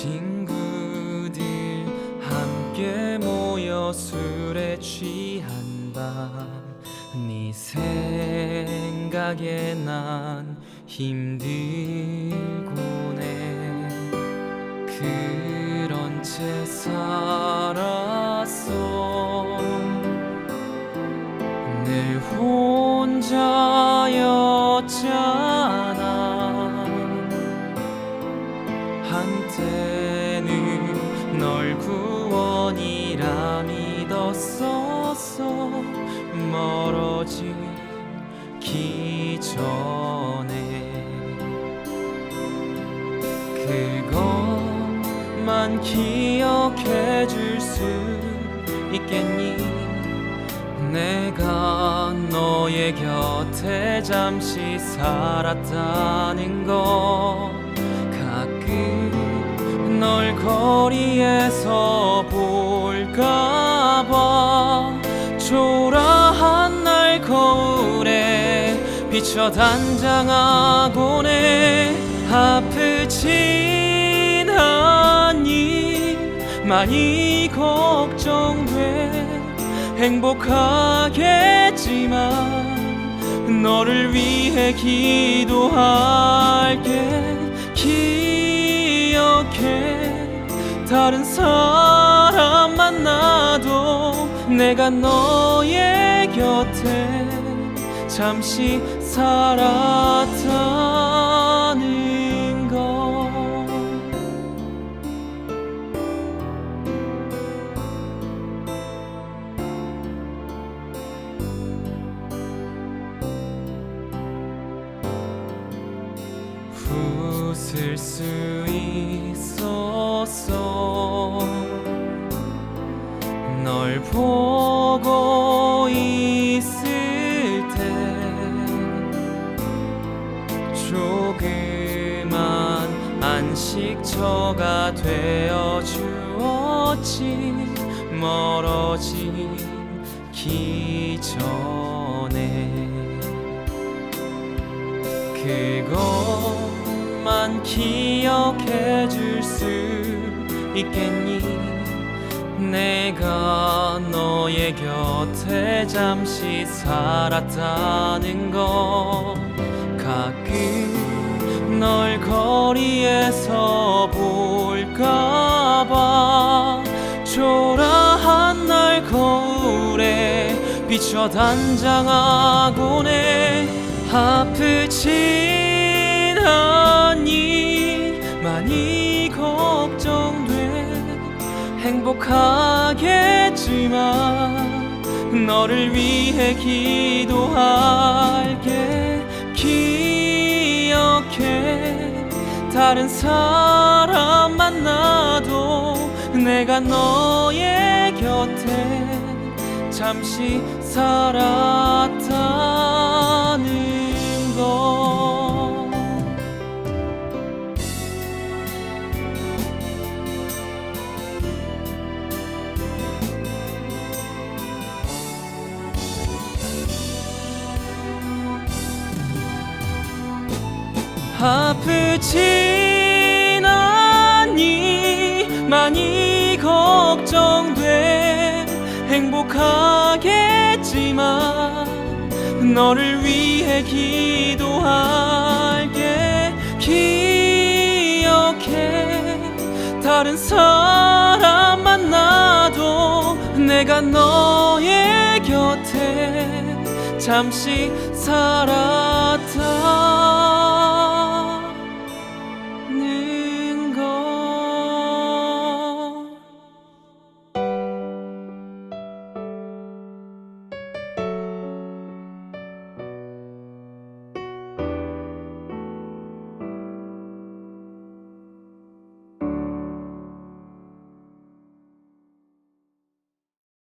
친구들 함께 모여 술에 취한 밤네 생각에 난 힘들고네. 그런 채 살았어. 늘 혼자였잖아. 한때는 널 구원이라 믿었었어 멀어지기 전에 그것만 기억해 줄 수 있겠니? 내가 너의 곁에 잠시 살았다는 것 거리에서 볼까봐 초라한 날 거울에 비춰 단장하고네 아프진 않니 많이 걱정돼 행복하겠지만 너를 위해 기도할게 다른 사람 만나도 내가 너의 곁에 잠시 살았다는 것. 웃을 수 있었어 널 보고 있을 때 조그만 안식처가 되어 주었지. 멀어지기 전에 그것만 기억해 줄 수 있겠니 내가 너의 곁에 잠시 살았다는 것. 가끔 널 거리에서 볼까봐 초라한 날 거울에 비춰 단장하고네 아프진 행복하겠지만 너를 위해 기도할게. 기억해. 다른 사람 만나도 내가 너의 곁에 잠시 살았다는 아프진 않니 많이 걱정돼. 행복하겠지만 너를 위해 기도할게. 기억해. 다른 사람 만나도 내가 너의 곁에 잠시 살았다